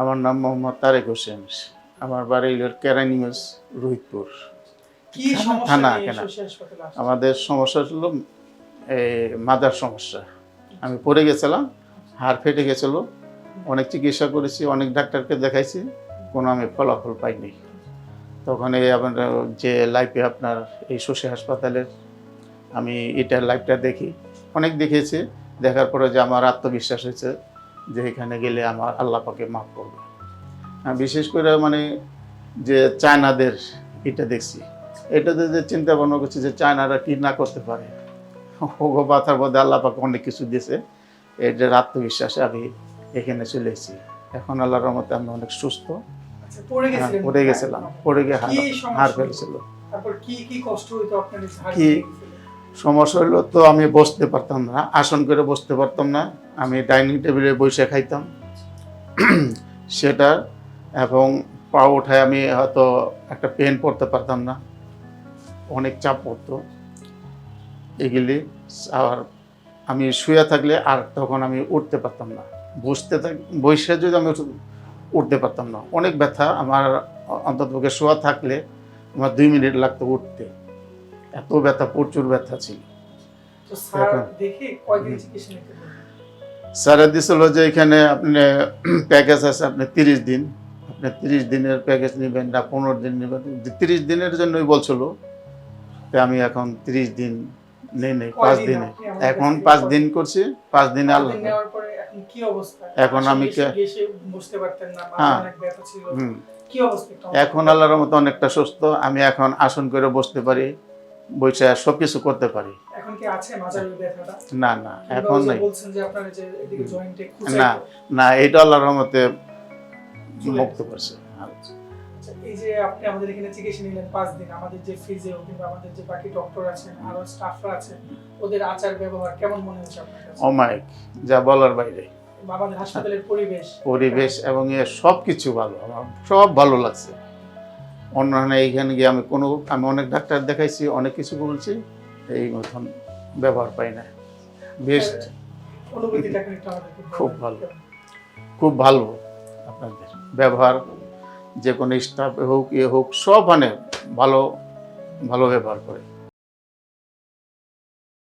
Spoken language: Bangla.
আমার নাম মোহাম্মদ তারেক হোসেন আমার বাড়ি হলো কেরানীগঞ্জ রোহিতপুর। থানা, কেনা। আমাদের সমস্যা ছিল এই মাদার সমস্যা। আমি পড়ে গেছিলাম হাড় ফেটে গেছিল অনেক চিকিৎসা করেছি অনেক ডাক্তারকে দেখাইছি কোনো আমি ফলাফল পাইনি। তখন এই আপনার যে লাইফে আপনার এই শশী হাসপাতালের আমি এটার লাইফটা দেখি। অনেক দেখেছি দেখার পরে যে আমার আত্মবিশ্বাস হয়েছে যে এখানে গেলে আমার আল্লাহ পাকে মাফ করবে। আর বিশেষ করে মানে যে চায়নাদের এটা দেখছি। এটাতে যে চিন্তা ভাবনা করছি যে চায়নারা কি না করতে পারে। ওগো মাথার মধ্যে আল্লাহ পাকে অনেক কিছু দিয়েছে। এটার আত্মবিশ্বাসে আমি এখানে চলে এসেছি। এখন আল্লাহর রহমতে আমি অনেক সুস্থ। আচ্ছা, পড়ে হ্যাঁ, পড়ে গেছিলাম। পড়ে গিয়ে হলো? ফেলছিল। কি সমস্যা হলো তো আমি বসতে পারতাম না, আসন করে বসতে পারতাম না, আমি ডাইনিং টেবিলে বসে খাইতাম। সেটা এবং পা উঠায় আমি হয়তো একটা পেন পড়তে পারতাম না, অনেক চাপ পড়তো। এগুলি আর আমি শুয়ে থাকলে আর তখন আমি উঠতে পারতাম না। বসতে থাক, বসে যদি আমি উঠতে পারতাম না। অনেক ব্যথা, আমার অন্ততপক্ষে শোয়া থাকলে আমার দুই মিনিট লাগতো উঠতে। এত ব্যথা প্রচুর ব্যথা ছিল। তো স্যার এখন- দেখে কয়দিন চিকিৎসা নিতে বললেন? স্যারে দিছিল যে এখানে আপনি প্যাকেজ আছে আপনি তিরিশ দিন আপনি তিরিশ দিনের প্যাকেজ নেবেন না পনেরো দিন নেবেন। তিরিশ দিনের জন্যই বলছিল তো আমি এখন তিরিশ দিন নেই নেই পাঁচ দিনে। এখন পাঁচ দিন করছি পাঁচ দিনে আল্লাহ এখন আমি হ্যাঁ। অনেক ব্যথা ছিল। হুম। কি অবস্থা? একটু এখন আল্লাহর মতো অনেকটা সুস্থ আমি এখন আসন করে বসতে পারি। বসে সব কিছু করতে পারি। এখন কি আছে ব্যথাটা? না না এখন ওই নেই। বলছেন যে আপনার যে এদিকে জয়েন্টে না না এটা আল্লাহর রহমতে মুক্ত করছে। আচ্ছা, এই যে আপনি আমাদের এখানে চিকিৎসা নিলেন পাঁচ দিন আমাদের যে ফিজিও কিংবা আমাদের যে বাকি ডক্টর আছেন আরও স্টাফরা আছেন ওদের আচার ব্যবহার কেমন মনে হচ্ছে আপনার কাছে? অমায়িক যা বলার বাইরে। আমাদের হাসপাতালের পরিবেশ। পরিবেশ এবং সব কিছু ভালো আমার সব ভালো লাগছে। অন্যান্য এইখানে গিয়ে আমি কোনো, আমি অনেক ডাক্তার দেখাইছি, অনেক কিছু বলছি, এই মতন ব্যবহার পাই না বেস্ট। খুব ভালো। খুব ভালো আপনাদের ব্যবহার, যে কোনো স্টাফ হোক ইয়ে হোক, সব মানে ভালো ভালো ব্যবহার করে